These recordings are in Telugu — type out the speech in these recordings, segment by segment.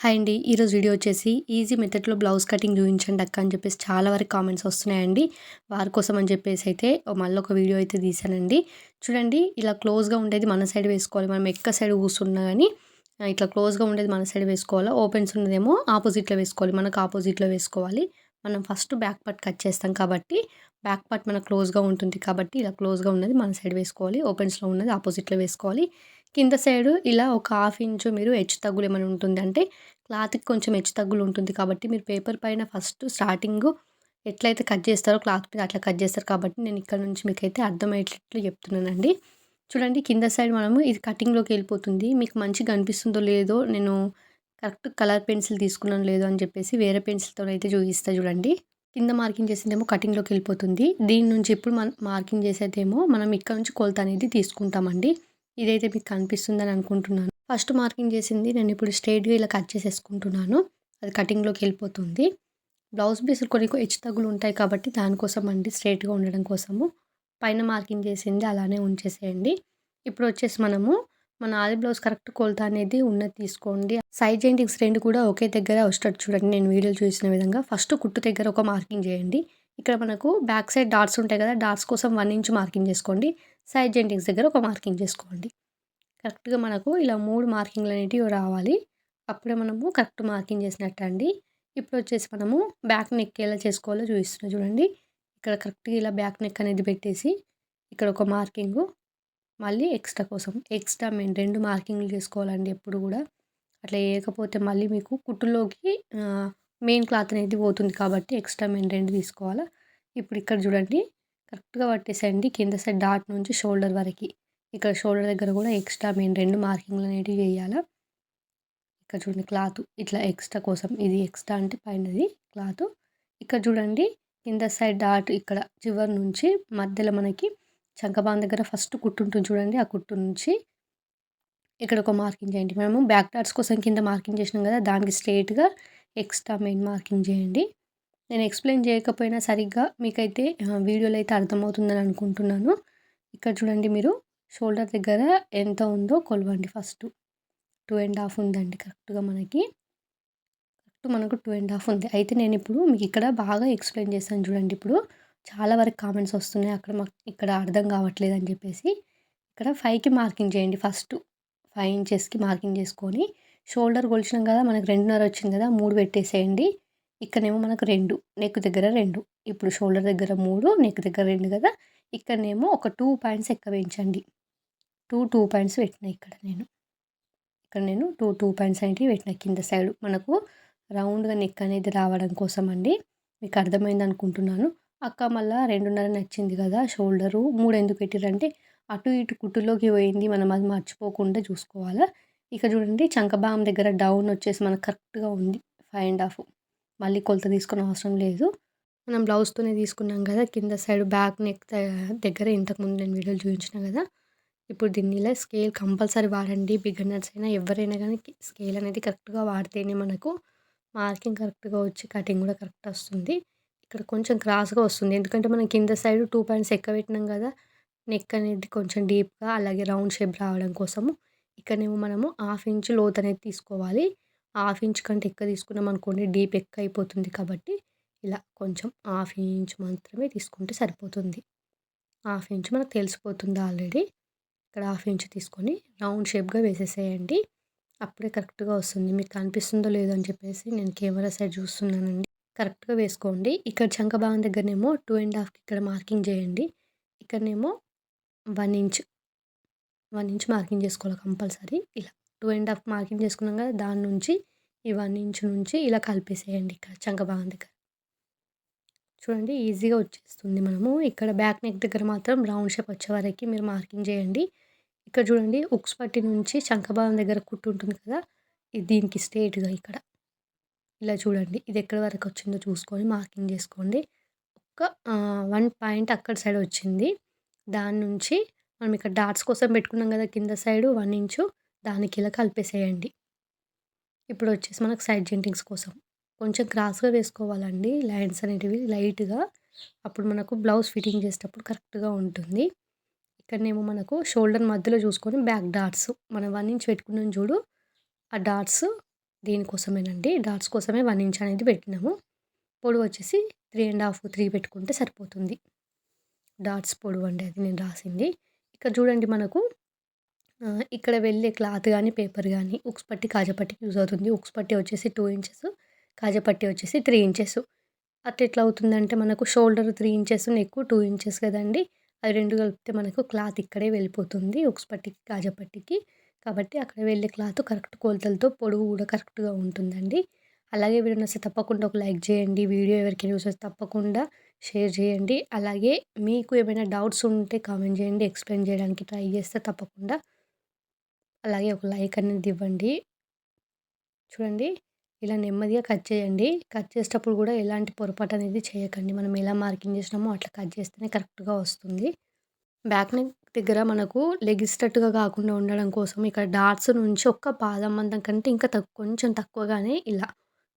హాయ్ అండి. ఈరోజు వీడియో వచ్చేసి ఈజీ మెథడ్లో బ్లౌజ్ కటింగ్ చూపించండి అక్క అని చెప్పేసి చాలా వరకు కామెంట్స్ వస్తున్నాయండి. వారి కోసం అని చెప్పేసి అయితే మళ్ళీ ఒక వీడియో అయితే తీసానండి చూడండి ఇలా క్లోజ్గా ఉండేది మన సైడ్ వేసుకోవాలి. మనం ఎక్క సైడ్ కూర్చున్నా కానీ ఇట్లా క్లోజ్గా ఉండేది మన సైడ్ వేసుకోవాలి? ఓపెన్స్ ఉన్నదేమో ఆపోజిట్లో వేసుకోవాలి. మనకు ఆపోజిట్లో వేసుకోవాలి. మనం ఫస్ట్ బ్యాక్ పార్ట్ కట్ చేస్తాం కాబట్టి బ్యాక్ పార్ట్ మనకు క్లోజ్గా ఉంటుంది కాబట్టి ఇలా క్లోజ్గా ఉన్నది మన సైడ్ వేసుకోవాలి. ఓపెన్స్లో ఉన్నది ఆపోజిట్లో వేసుకోవాలి. కింద సైడు ఇలా ఒక హాఫ్ ఇంచు మీరు హెచ్చు తగ్గులు ఏమైనా ఉంటుంది అంటే క్లాత్కి కొంచెం హెచ్చు తగ్గులు ఉంటుంది కాబట్టి మీరు పేపర్ పైన ఫస్ట్ స్టార్టింగ్ ఎట్లయితే కట్ చేస్తారో క్లాత్ మీద అట్లా కట్ చేస్తారు కాబట్టి నేను ఇక్కడ నుంచి మీకు అయితే అర్థమయ్యేటట్లు చెప్తున్నానండి. చూడండి కింద సైడ్ మనము ఇది కటింగ్లోకి వెళ్ళిపోతుంది. మీకు మంచిగా అనిపిస్తుందో లేదో నేను కరెక్ట్ కలర్ పెన్సిల్ తీసుకున్నాను లేదో అని చెప్పేసి వేరే పెన్సిల్తో అయితే చూపిస్తా చూడండి. కింద మార్కింగ్ చేసిందేమో కటింగ్లోకి వెళ్ళిపోతుంది. దీని నుంచి ఇప్పుడు మనం మార్కింగ్ చేసేదేమో మనం ఇక్కడ నుంచి కొలత అనేది తీసుకుంటామండి. ఇదైతే మీకు కనిపిస్తుందని అనుకుంటున్నాను. ఫస్ట్ మార్కింగ్ చేసింది నేను ఇప్పుడు స్ట్రైట్గా ఇలా కట్ చేసేసుకుంటున్నాను. అది కటింగ్లోకి వెళ్ళిపోతుంది. బ్లౌజ్ పీసులు కొన్ని హెచ్చు తగ్గులు ఉంటాయి కాబట్టి దానికోసం అండి స్ట్రైట్గా ఉండడం కోసము. పైన మార్కింగ్ చేసింది అలానే ఉంచేసేయండి. ఇప్పుడు వచ్చేసి మనము మన ఆది బ్లౌజ్ కరెక్ట్ కొలత అనేది ఉన్నది తీసుకోండి. సైడ్ జాయింటింగ్స్ రెండు కూడా ఒకే దగ్గర వచ్చేటట్టు చూడండి. నేను వీడియోలు చూసిన విధంగా ఫస్ట్ కుట్టు దగ్గర ఒక మార్కింగ్ చేయండి. ఇక్కడ మనకు బ్యాక్ సైడ్ డాట్స్ ఉంటాయి కదా డాట్స్ కోసం వన్ ఇంచ్ మార్కింగ్ చేసుకోండి. సైడ్ జెంటింగ్స్ దగ్గర ఒక మార్కింగ్ చేసుకోండి. కరెక్ట్గా మనకు ఇలా మూడు మార్కింగ్లు అనేటివి రావాలి. అప్పుడే మనము కరెక్ట్ మార్కింగ్ చేసినట్టు అండి. ఇప్పుడు వచ్చేసి మనము బ్యాక్ నెక్ ఎలా చేసుకోవాలో చూపిస్తున్నా చూడండి. ఇక్కడ కరెక్ట్గా ఇలా బ్యాక్ నెక్ అనేది పెట్టేసి ఇక్కడ ఒక మార్కింగు. మళ్ళీ ఎక్స్ట్రా కోసం ఎక్స్ట్రా మేము రెండు మార్కింగ్లు చేసుకోవాలండి ఎప్పుడు కూడా. అట్లా వేయకపోతే మళ్ళీ మీకు కుట్టులోకి మెయిన్ క్లాత్ అనేది పోతుంది కాబట్టి ఎక్స్ట్రా మేము రెండు తీసుకోవాలా. ఇప్పుడు ఇక్కడ చూడండి. కరెక్ట్గా పట్టేసేయండి కింద సైడ్ డాట్ నుంచి షోల్డర్ వరకు. ఇక్కడ షోల్డర్ దగ్గర కూడా ఎక్స్ట్రా మేము రెండు మార్కింగ్లు అనేటివి వేయాలా ఇక్కడ చూడండి క్లాత్ ఇట్లా ఎక్స్ట్రా కోసం. ఇది ఎక్స్ట్రా అంటే పైనది క్లాత్. ఇక్కడ చూడండి కింద సైడ్ డాట్ ఇక్కడ చివరి నుంచి మధ్యలో మనకి చంకబాన్ దగ్గర ఫస్ట్ కుట్టు ఉంటుంది చూడండి. ఆ కుట్టు నుంచి ఇక్కడ ఒక మార్కింగ్ చేయండి. మనము బ్యాక్ డాట్స్ కోసం కింద మార్కింగ్ చేసినాం కదా దానికి స్ట్రేట్గా ఎక్స్ట్రా మెయిన్ మార్కింగ్ చేయండి. నేను ఎక్స్ప్లెయిన్ చేయకపోయినా సరిగ్గా మీకైతే వీడియోలో అయితే అర్థమవుతుందని అనుకుంటున్నాను. ఇక్కడ చూడండి మీరు షోల్డర్ దగ్గర ఎంత ఉందో కొలవండి ఫస్ట్ టూ అండ్ హాఫ్ ఉందండి కరెక్ట్గా మనకి. కరెక్ట్ మనకు టూ అండ్ హాఫ్ ఉంది. అయితే నేను ఇప్పుడు మీకు ఇక్కడ బాగా ఎక్స్ప్లెయిన్ చేస్తాను చూడండి ఇప్పుడు. చాలా వరకు కామెంట్స్ వస్తున్నాయి. అక్కడ మాకు ఇక్కడ అర్థం కావట్లేదు అని చెప్పేసి ఇక్కడ ఫైవ్కి మార్కింగ్ చేయండి ఫస్ట్ ఫైవ్ ఇంచెస్కి మార్కింగ్ చేసుకొని షోల్డర్ కొలిచినాం కదా మనకు రెండున్నర వచ్చింది కదా మూడు పెట్టేసేయండి. ఇక్కడనేమో మనకు రెండు నెక్ దగ్గర రెండు. ఇప్పుడు షోల్డర్ దగ్గర మూడు నెక్ దగ్గర రెండు కదా. ఇక్కడనేమో ఒక టూ పాయింట్స్ ఎక్కువ వేయించండి. టూ టూ పాయింట్స్ పెట్టిన ఇక్కడ నేను. ఇక్కడ నేను టూ టూ పాయింట్స్ అనేవి పెట్టిన కింద సైడ్. మనకు రౌండ్గా నెక్ అనేది రావడం కోసం అండి. మీకు అర్థమైంది అనుకుంటున్నాను. అక్క మళ్ళీ రెండున్నర నచ్చింది కదా షోల్డరు. మూడు ఎందుకు పెట్టారంటే అటు ఇటు కుట్టులోకి పోయింది. మనం అది మర్చిపోకుండా చూసుకోవాలా. ఇక చూడండి చంకబాం దగ్గర డౌన్ వచ్చేసి మనకు కరెక్ట్గా ఉంది. Five and half. మళ్ళీ కొలత తీసుకునే అవసరం లేదు. మనం బ్లౌజ్తోనే తీసుకున్నాం కదా కింద సైడ్ బ్యాక్ నెక్ దగ్గర ఇంతకుముందు నేను వీడియోలు చూపించిన కదా ఇప్పుడు దీనిలో స్కేల్ కంపల్సరీ వాడండి. బిగినర్స్ అయినా ఎవరైనా కానీ స్కేల్ అనేది కరెక్ట్గా వాడితేనే మనకు మార్కింగ్ కరెక్ట్గా వచ్చి కటింగ్ కూడా కరెక్ట్ వస్తుంది. ఇక్కడ కొంచెం క్రాస్గా వస్తుంది. ఎందుకంటే మనం కింద సైడ్ టూ పాయింట్స్ ఎక్కువ పెట్టినాం కదా నెక్ అనేది కొంచెం డీప్గా అలాగే రౌండ్ షేప్ రావడం కోసము ఇక్కడనేమో మనము హాఫ్ ఇంచ్ లోత్ అనేది తీసుకోవాలి. హాఫ్ ఇంచ్ కంటే ఎక్కువ తీసుకున్నాం అనుకోండి డీప్ ఎక్కువ అయిపోతుంది కాబట్టి ఇలా కొంచెం హాఫ్ ఇంచ్ మాత్రమే తీసుకుంటే సరిపోతుంది. హాఫ్ ఇంచ్ మనకు తెలిసిపోతుంది ఆల్రెడీ? ఇక్కడ హాఫ్ ఇంచ్ తీసుకొని రౌండ్ షేప్గా వేసేసేయండి. అప్పుడే కరెక్ట్గా వస్తుంది. మీకు కనిపిస్తుందో లేదో అని చెప్పేసి నేను కెమెరా సైడ్ చూస్తున్నానండి. కరెక్ట్గా వేసుకోండి. ఇక్కడ చంక భాగం దగ్గరనేమో టూ అండ్ హాఫ్కి ఇక్కడ మార్కింగ్ చేయండి. ఇక్కడనేమో one inch one inch marking చేసుకోవాలి కంపల్సరీ. ఇలా టూ అండ్ హాఫ్ మార్కింగ్ చేసుకున్నాం కదా దాని నుంచి ఈ వన్ ఇంచ్ నుంచి ఇలా కలిపేసేయండి ఇక్కడ చంక భాగం దగ్గర. చూడండి ఈజీగా వచ్చేస్తుంది మనము. ఇక్కడ బ్యాక్ నెక్ దగ్గర మాత్రం రౌండ్ షేప్ వచ్చే వరకు మీరు మార్కింగ్ చేయండి. ఇక్కడ చూడండి ఉక్స్ పట్టి నుంచి శంఖభావం దగ్గర కుట్టు ఉంటుంది కదా ఇది దీనికి స్ట్రేట్గా ఇక్కడ. ఇలా చూడండి ఇది ఎక్కడి వరకు వచ్చిందో చూసుకొని మార్కింగ్ చేసుకోండి. ఒక వన్ పాయింట్ అక్కడ సైడ్ వచ్చింది. దాని నుంచి మనం ఇక్కడ డాట్స్ కోసం పెట్టుకున్నాం కదా కింద సైడ్ వన్ ఇంచు దానికి ఇలా కలిపేసేయండి. ఇప్పుడు వచ్చేసి మనకు సైడ్ జెంటింగ్స్ కోసం. కొంచెం క్రాస్గా వేసుకోవాలండి. లైన్స్ అనేటివి లైట్గా. అప్పుడు మనకు బ్లౌజ్ ఫిట్టింగ్ చేసేటప్పుడు కరెక్ట్గా ఉంటుంది. ఇక్కడనేమో మనకు షోల్డర్ మధ్యలో చూసుకొని బ్యాక్ డాట్స్ మనం వన్ ఇంచ్ పెట్టుకున్నాం చూడు. ఆ డాట్స్ దీనికోసమేనండి? డాట్స్ కోసమే వన్ ఇంచ్ అనేది పెట్టినాము. పొడవు వచ్చేసి త్రీ అండ్ హాఫ్ త్రీ పెట్టుకుంటే సరిపోతుంది. డాట్స్ పొడవు అండి అది నేను రాసింది. ఇక్కడ చూడండి మనకు ఇక్కడ వెళ్ళే క్లాత్ కానీ పేపర్ కానీ ఉక్స్ పట్టి కాజపట్టికి యూజ్ అవుతుంది. ఉక్స్ పట్టి వచ్చేసి టూ ఇంచెస్ కాజపట్టి వచ్చేసి త్రీ ఇంచెస్. అట్లా ఎట్లా అవుతుందంటే మనకు shoulder three inches neck two inches కదండి. అది రెండు కలిపితే మనకు క్లాత్ ఇక్కడే వెళ్ళిపోతుంది ఉక్స్ పట్టికి. కాజపట్టికి కాబట్టి అక్కడ వెళ్ళే క్లాత్ కరెక్ట్ కొలతలతో పొడుగు కూడా కరెక్ట్గా ఉంటుందండి. అలాగే వీడియో నచ్చితే తప్పకుండా ఒక లైక్ చేయండి. వీడియో ఎవరికైనా యూస్ వస్తే తప్పకుండా షేర్ చేయండి. అలాగే మీకు ఏమైనా డౌట్స్ ఉంటే కామెంట్ చేయండి. ఎక్స్ప్లెయిన్ చేయడానికి ట్రై చేస్తే తప్పకుండా అలాగే ఒక లైక్ అనేది ఇవ్వండి. చూడండి ఇలా నెమ్మదిగా కట్ చేయండి. కట్ చేసేటప్పుడు కూడా ఎలాంటి పొరపాటు అనేది చేయకండి. మనం ఎలా మార్కింగ్ చేసినామో అట్లా కట్ చేస్తేనే కరెక్ట్గా వస్తుంది. బ్యాక్ నెక్ దగ్గర మనకు లెగిస్టట్టుగా కాకుండా ఉండడం కోసం ఇక్కడ డాట్స్ నుంచి ఒక్క పాదం మందం కంటే ఇంకా తక్కువ కొంచెం తక్కువగానే ఇలా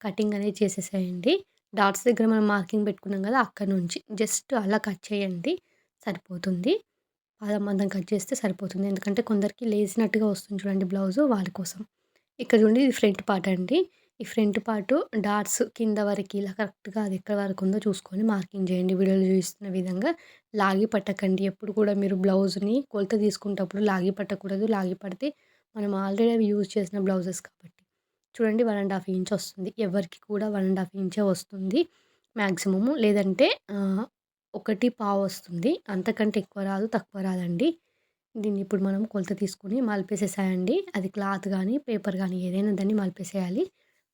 కటింగ్ అనేది చేసేసేయండి. డాట్స్ దగ్గర మనం మార్కింగ్ పెట్టుకున్నాం కదా అక్కడ నుంచి జస్ట్ అలా కట్ చేయండి. సరిపోతుంది. పాదం మందం కట్ చేస్తే సరిపోతుంది. ఎందుకంటే కొందరికి లేసినట్టుగా వస్తుంది చూడండి బ్లౌజు వాళ్ళ కోసం. ఇక్కడ చూడండి ఇది ఫ్రంట్ పార్ట్ అండి. ఈ ఫ్రంట్ పార్ట్ డాట్స్ కింద వరకు ఇలా కరెక్ట్గా అది ఎక్కడ వరకు ఉందో చూసుకొని మార్కింగ్ చేయండి. వీడియోలో చూపిస్తున్న విధంగా లాగి పట్టకండి. ఎప్పుడు కూడా మీరు బ్లౌజ్ని కొలత తీసుకునేటప్పుడు లాగి పట్టకూడదు. లాగి పడితే మనం ఆల్రెడీ అవి యూజ్ చేసిన బ్లౌజెస్ కాబట్టి. చూడండి వన్ అండ్ హాఫ్ ఇంచ్ వస్తుంది. ఎవరికి కూడా వన్ అండ్ హాఫ్ ఇంచే వస్తుంది. మ్యాక్సిమము లేదంటే ఒకటి పావు వస్తుంది. అంతకంటే ఎక్కువ రాదు తక్కువ రాదండి. దీన్ని ఇప్పుడు మనం కొలత తీసుకుని మలిపేసేసాయండి. అది క్లాత్ కానీ పేపర్ కానీ ఏదైనా దాన్ని మలిపేసేయాలి.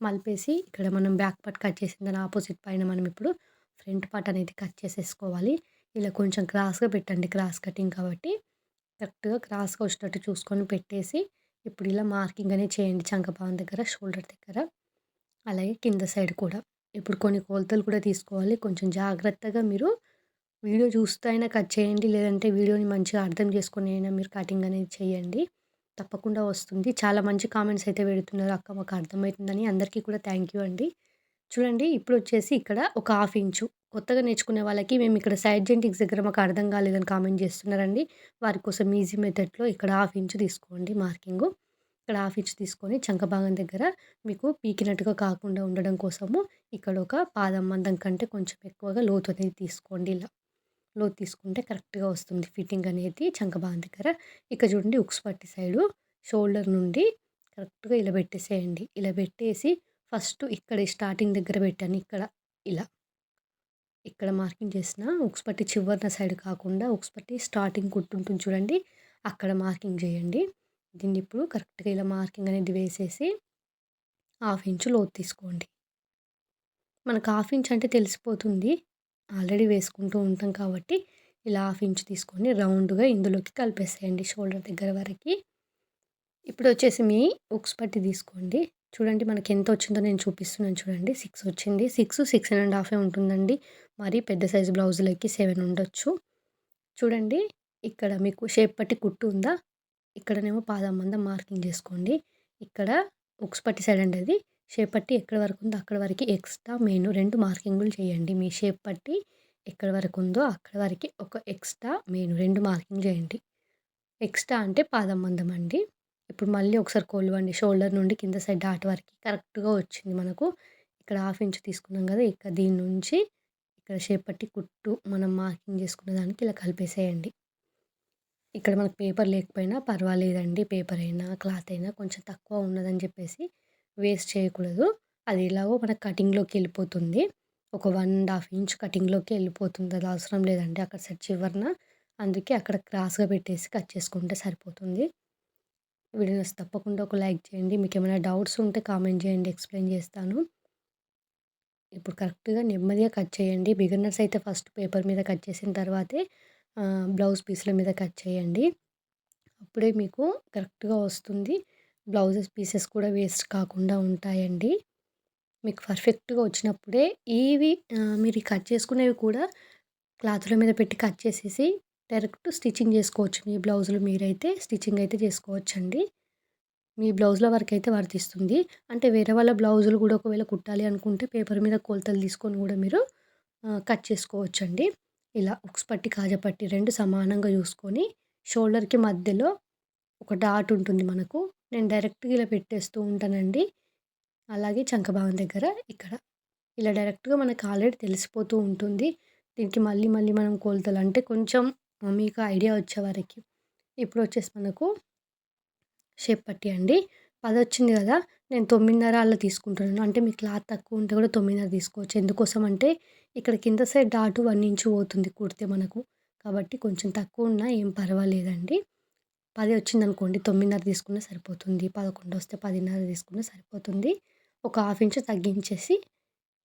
మలిపేసి ఇక్కడ మనం బ్యాక్ పార్ట్ కట్ చేసిన దాని ఆపోజిట్ పైన మనం ఇప్పుడు ఫ్రంట్ పార్ట్ అనేది కట్ చేసేసుకోవాలి. ఇలా కొంచెం క్రాస్గా పెట్టండి. క్రాస్ కటింగ్ కాబట్టి కరెక్ట్గా క్రాస్గా వచ్చేటట్టు చూసుకొని పెట్టేసి ఇప్పుడు ఇలా మార్కింగ్ అనేది చేయండి. చంకపావం దగ్గర షోల్డర్ దగ్గర అలాగే కింద సైడ్ కూడా. ఇప్పుడు కొన్ని కొలతలు కూడా తీసుకోవాలి. కొంచెం జాగ్రత్తగా మీరు వీడియో చూస్తూ అయినా కట్ చేయండి. లేదంటే వీడియోని మంచిగా అర్థం చేసుకొని అయినా మీరు కటింగ్ అనేది చేయండి. తప్పకుండా వస్తుంది. చాలా మంచి కామెంట్స్ అయితే పెడుతున్నారు అక్క. మాకు అర్థమవుతుందని అందరికీ కూడా థ్యాంక్ యూ అండి. చూడండి ఇప్పుడు వచ్చేసి ఇక్కడ ఒక హాఫ్ ఇంచు. కొత్తగా నేర్చుకునే వాళ్ళకి మేము ఇక్కడ సైడ్ జెంటిక్స్ దగ్గర మాకు అర్థం కాలేదని కామెంట్ చేస్తున్నారండి. వారి కోసం ఈజీ మెథడ్లో ఇక్కడ హాఫ్ ఇంచు తీసుకోండి మార్కింగు. ఇక్కడ హాఫ్ ఇంచ్ తీసుకొని చంక భాగం దగ్గర మీకు పీకినట్టుగా కాకుండా ఉండడం కోసము ఇక్కడ ఒక పాదం మందం కంటే కొంచెం ఎక్కువగా లోతు అనేది తీసుకోండి ఇలా. లోతు తీసుకుంటే కరెక్ట్గా వస్తుంది. ఫిట్టింగ్ అనేది చంకబాన్ దగ్గర ఇక్కడ చూడండి ఉక్స్ పట్టి సైడు షోల్డర్ నుండి కరెక్ట్గా ఇలా పెట్టేసేయండి. ఇలా పెట్టేసి ఫస్ట్ ఇక్కడ స్టార్టింగ్ దగ్గర పెట్టాను ఇక్కడ ఇలా. ఇక్కడ మార్కింగ్ చేసిన ఉక్స్ పట్టి చివరిన సైడ్ కాకుండా ఉక్స్ పట్టి స్టార్టింగ్ కుట్టుంటుంది చూడండి అక్కడ మార్కింగ్ చేయండి. దీన్ని ఇప్పుడు కరెక్ట్గా ఇలా మార్కింగ్ అనేది వేసేసి హాఫ్ ఇంచు లోతు తీసుకోండి. మనకు హాఫ్ ఇంచ్ అంటే తెలిసిపోతుంది. ఆల్రెడీ వేసుకుంటూ ఉంటాం కాబట్టి ఇలా హాఫ్ ఇంచ్ తీసుకొని రౌండ్గా ఇందులోకి కలిపేసేయండి షోల్డర్ దగ్గర వరకు. ఇప్పుడు వచ్చేసి మీ ఉక్స్ పట్టి తీసుకోండి. చూడండి మనకి ఎంత వచ్చిందో నేను చూపిస్తున్నాను చూడండి. సిక్స్ వచ్చింది. సిక్స్ సిక్స్ అండ్ హాఫే ఉంటుందండి. మరి పెద్ద సైజు బ్లౌజులకి సెవెన్ ఉండొచ్చు. చూడండి ఇక్కడ మీకు షేప్ పట్టి కుట్టు ఉందా? ఇక్కడనేమో పాదం మంద మార్కింగ్ చేసుకోండి. ఇక్కడ ఉక్స్ పట్టి సైడ్ అండి అది. షేప్ పట్టి ఎక్కడ వరకు ఉందో అక్కడ వరకు ఎక్స్ట్రా మెయిన్ రెండు మార్కింగులు చేయండి. మీ షేప్ పట్టి ఎక్కడ వరకు ఉందో అక్కడ వరకు ఒక ఎక్స్ట్రా మెయిన్ రెండు మార్కింగ్ చేయండి. ఎక్స్ట్రా అంటే పాదం మందం అండి. ఇప్పుడు మళ్ళీ ఒకసారి కోల్వండి. షోల్డర్ నుండి కింద సైడ్ డాట్ వరకు కరెక్ట్గా వచ్చింది మనకు. ఇక్కడ హాఫ్ ఇంచ్ తీసుకున్నాం కదా ఇక్కడ దీని నుంచి ఇక్కడ షేప్ పట్టి కుట్టు మనం మార్కింగ్ చేసుకున్న దానికి ఇలా కలిపేసేయండి. ఇక్కడ మనకు పేపర్ లేకపోయినా పర్వాలేదండి. పేపర్ అయినా క్లాత్ అయినా కొంచెం తక్కువ ఉన్నదని చెప్పేసి వేస్ట్ చేయకూడదు. అది ఎలాగో మన కటింగ్లోకి వెళ్ళిపోతుంది. ఒక వన్ అండ్ హాఫ్ ఇంచ్ కటింగ్లోకి వెళ్ళిపోతుంది. అది అవసరం లేదండి అక్కడ సెట్ చివరిన. అందుకే అక్కడ క్రాస్గా పెట్టేసి కట్ చేసుకుంటే సరిపోతుంది. వీడియోస్ తప్పకుండా ఒక లైక్ చేయండి. మీకు ఏమైనా డౌట్స్ ఉంటే కామెంట్ చేయండి. ఎక్స్ప్లెయిన్ చేస్తాను. ఇప్పుడు కరెక్ట్గా నెమ్మదిగా కట్ చేయండి. బిగినర్స్ అయితే ఫస్ట్ పేపర్ మీద కట్ చేసిన తర్వాతే బ్లౌజ్ పీస్ల మీద కట్ చేయండి. అప్పుడే మీకు కరెక్ట్గా వస్తుంది. బ్లౌజెస్ పీసెస్ కూడా వేస్ట్ కాకుండా ఉంటాయండి. మీకు పర్ఫెక్ట్గా వచ్చినప్పుడే ఇవి మీరు కట్ చేసుకునేవి కూడా క్లాత్ల మీద పెట్టి కట్ చేసేసి డైరెక్ట్ స్టిచ్చింగ్ చేసుకోవచ్చు. మీ బ్లౌజులు మీరైతే స్టిచ్చింగ్ అయితే చేసుకోవచ్చండి. మీ బ్లౌజ్ల వరకు అయితే వర్తిస్తుంది. అంటే వేరే వాళ్ళ బ్లౌజులు కూడా ఒకవేళ కుట్టాలి అనుకుంటే పేపర్ మీద కొలతలు తీసుకొని కూడా మీరు కట్ చేసుకోవచ్చండి. ఇలా ఉక్స్ పట్టి కాజపట్టి రెండు సమానంగా చూసుకొని షోల్డర్కి మధ్యలో ఒక డాట్ ఉంటుంది మనకు. నేను డైరెక్ట్గా ఇలా పెట్టేస్తూ ఉంటానండి. అలాగే చంకభావం దగ్గర ఇక్కడ. ఇలా డైరెక్ట్గా మనకు ఆల్రెడీ తెలిసిపోతూ ఉంటుంది. దీనికి మళ్ళీ మళ్ళీ మనం కొలతలు అంటే కొంచెం మీకు ఐడియా వచ్చేవారికి ఇప్పుడు వచ్చేసి మనకు షేప్ పట్టి అండి. పది వచ్చింది కదా నేను తొమ్మిదిన్నర అలా తీసుకుంటున్నాను. అంటే మీ క్లాత్ తక్కువ ఉంటే కూడా తొమ్మిదిన్నర తీసుకోవచ్చు. ఎందుకోసం అంటే ఇక్కడ కింద సైడ్ డాటు వన్ ఇంచు పోతుంది కుడితే మనకు. కాబట్టి కొంచెం తక్కువ ఉన్నా ఏం పర్వాలేదండి. పది వచ్చింది అనుకోండి తొమ్మిదిన్నర తీసుకున్నా సరిపోతుంది. పదకొండు వస్తే పదిన్నర తీసుకున్నా సరిపోతుంది. ఒక హాఫ్ ఇంచ్ తగ్గించేసి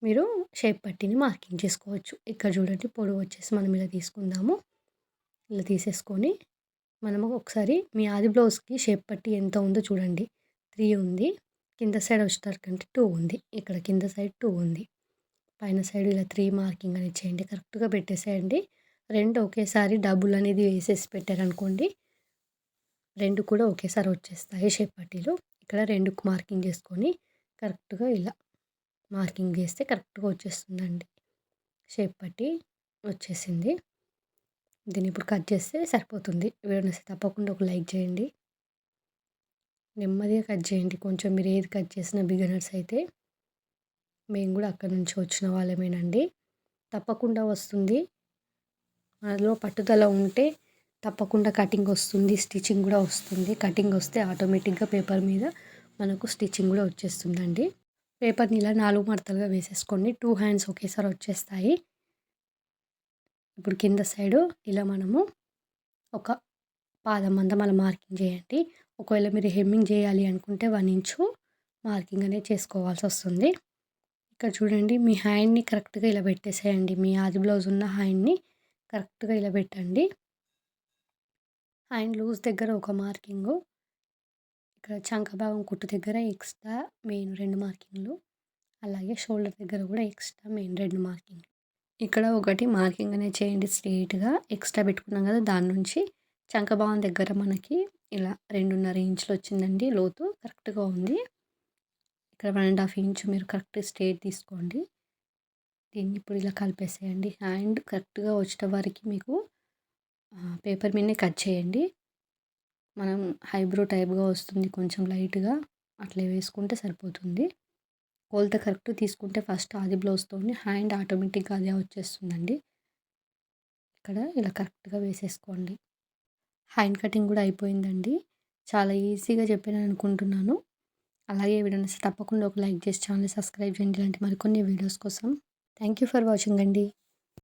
మీరు షేప్ పట్టిని మార్కింగ్ చేసుకోవచ్చు. ఇక్కడ చూడండి పొడవు వచ్చేసి మనం ఇలా తీసుకుందాము. ఇలా తీసేసుకొని మనము ఒకసారి మీ ఆది బ్లౌజ్కి షేప్ పట్టి ఎంత ఉందో చూడండి. త్రీ ఉంది. కింద సైడ్ వచ్చేటప్పటికంటే టూ ఉంది. ఇక్కడ కింద సైడ్ టూ ఉంది. పైన సైడ్ ఇలా త్రీ మార్కింగ్ అనేది చేయండి. కరెక్ట్గా పెట్టేసేయండి. రెండు ఒకేసారి డబ్బులు అనేది వేసేసి పెట్టారనుకోండి రెండు కూడా ఒకేసారి వచ్చేస్తాయి షేప్ పట్టీలు ఇక్కడ రెండు మార్కింగ్ చేసుకొని కరెక్ట్గా ఇలా మార్కింగ్ చేస్తే కరెక్ట్గా వచ్చేస్తుందండి. షేప్ పట్టి వచ్చేసింది. దీన్ని ఇప్పుడు కట్ చేస్తే సరిపోతుంది. వీడియో తప్పకుండా ఒక లైక్ చేయండి. నెమ్మదిగా కట్ చేయండి. కొంచెం మీరు ఏది కట్ చేసినా బిగినర్స్ అయితే మేము కూడా అక్కడ నుంచి వచ్చిన వాళ్ళమేనండి. తప్పకుండా వస్తుంది. మనలో పట్టుదల ఉంటే తప్పకుండా కటింగ్ వస్తుంది స్టిచ్చింగ్ కూడా వస్తుంది. కటింగ్ వస్తే ఆటోమేటిక్గా పేపర్ మీద మనకు స్టిచ్చింగ్ కూడా వచ్చేస్తుందండి. పేపర్ని ఇలా నాలుగు మడతలుగా వేసేసుకోండి. టూ హ్యాండ్స్ ఒకేసారి వచ్చేస్తాయి. ఇప్పుడు కింద సైడు ఇలా మనము ఒక పాదం అంతా మళ్ళీ మార్కింగ్ చేయండి. ఒకవేళ మీరు హెమ్మింగ్ చేయాలి అనుకుంటే వన్ ఇంచు మార్కింగ్ అనేది చేసుకోవాల్సి వస్తుంది. ఇక్కడ చూడండి మీ హ్యాండ్ని కరెక్ట్గా ఇలా పెట్టేసేయండి. మీ ఆది బ్లౌజ్ ఉన్న హ్యాండ్ని కరెక్ట్గా ఇలా పెట్టండి. అండ్ లూజ్ దగ్గర ఒక మార్కింగు. ఇక్కడ చంకభాగం కుట్టు దగ్గర ఎక్స్ట్రా మెయిన్ రెండు మార్కింగ్లు. అలాగే షోల్డర్ దగ్గర కూడా ఎక్స్ట్రా మెయిన్ రెండు మార్కింగ్ ఇక్కడ ఒకటి మార్కింగ్ అనేది చేయండి స్ట్రెయిట్గా. ఎక్స్ట్రా పెట్టుకున్నాం కదా దాని నుంచి చంకభావం దగ్గర మనకి ఇలా రెండున్నర ఇంచులు వచ్చిందండి లోతు. కరెక్ట్గా ఉంది. ఇక్కడ వన్ అండ్ హాఫ్ ఇంచ్ మీరు కరెక్ట్ స్ట్రేట్ తీసుకోండి. దీన్ని ఇప్పుడు ఇలా కలిపేసేయండి. హ్యాండ్ కరెక్ట్గా వచ్చేట వరకు మీకు పేపర్ మీదనే కట్ చేయండి. మనం హైబ్రో టైప్గా వస్తుంది కొంచెం లైట్గా. అట్లా వేసుకుంటే సరిపోతుంది. కొలత కరెక్ట్ తీసుకుంటే ఫస్ట్ ఆది బ్లౌజ్తోని హ్యాండ్ ఆటోమేటిక్గా అదే వచ్చేస్తుందండి. ఇక్కడ ఇలా కరెక్ట్గా వేసేసుకోండి. హ్యాండ్ కటింగ్ కూడా అయిపోయిందండి. చాలా ఈజీగా చెప్పాను అనుకుంటున్నాను. అలాగే వీడియోని తప్పకుండా ఒక లైక్ చేసి ఛానల్ సబ్స్క్రైబ్ చేయండి. ఇలాంటి మరికొన్ని వీడియోస్ కోసం థ్యాంక్ యూ ఫర్ వాచింగ్ అండి.